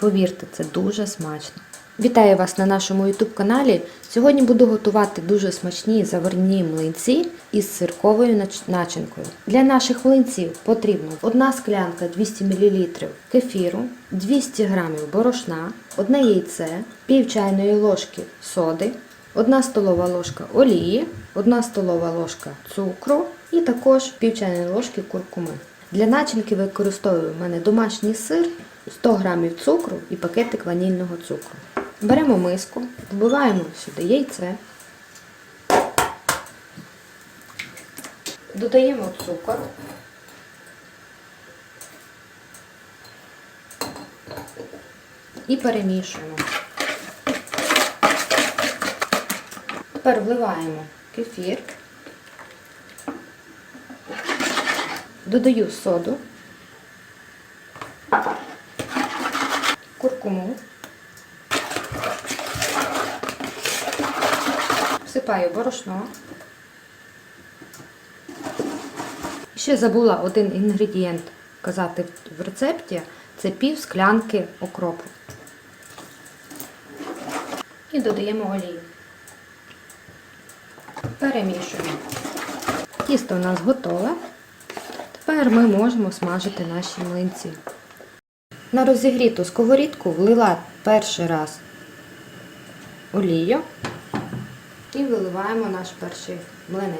повірте, це дуже смачно. Вітаю вас на нашому YouTube каналі. Сьогодні буду готувати дуже смачні заварні млинці із сирковою начинкою. Для наших млинців потрібно 1 склянка 200 мл кефіру, 200 г борошна, 1 яйце, пів чайної ложки соди, 1 столова ложка олії, 1 столова ложка цукру і також пів чайної ложки куркуми. Для начинки використовую в мене домашній сир, 100 г цукру і пакетик ванільного цукру. Беремо миску, вбиваємо сюди яйце, додаємо цукор, і перемішуємо. Тепер вливаємо кефір, додаю соду, куркуму, всипаю борошно. Ще забула один інгредієнт казати в рецепті це пів склянки окропу. І додаємо олію. Перемішуємо. Тісто у нас готове. Тепер ми можемо смажити наші млинці. На розігріту сковорідку влила перший раз олію і виливаємо наш перший млинець.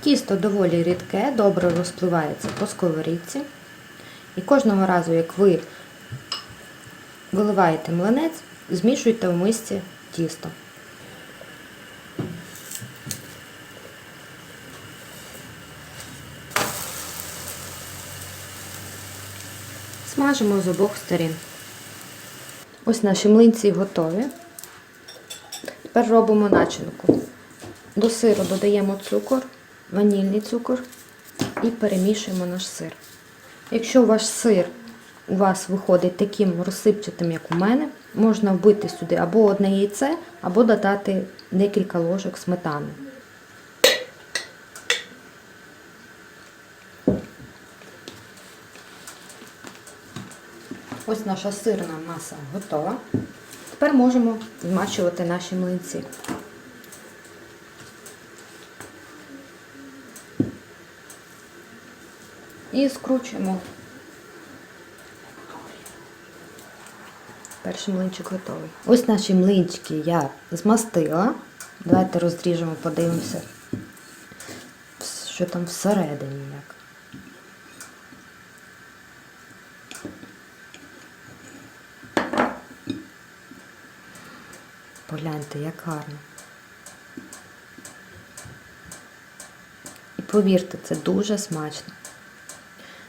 Тісто доволі рідке, добре розпливається по сковорідці. І кожного разу, як ви виливаєте млинець, змішуйте в мисці тісто. Смажимо з обох сторін. Ось наші млинці готові. Тепер робимо начинку. До сиру додаємо цукор, ванільний цукор і перемішуємо наш сир. Якщо ваш сир у вас виходить таким розсипчатим, як у мене, можна вбити сюди або одне яйце, або додати декілька ложок сметани. Ось наша сирна маса готова. Тепер можемо змачувати наші млинці. І скручуємо. Перший млинчик готовий. Ось наші млинчики я змастила. Давайте розріжемо, подивимося, що там всередині як. Погляньте, як гарно. І повірте, це дуже смачно.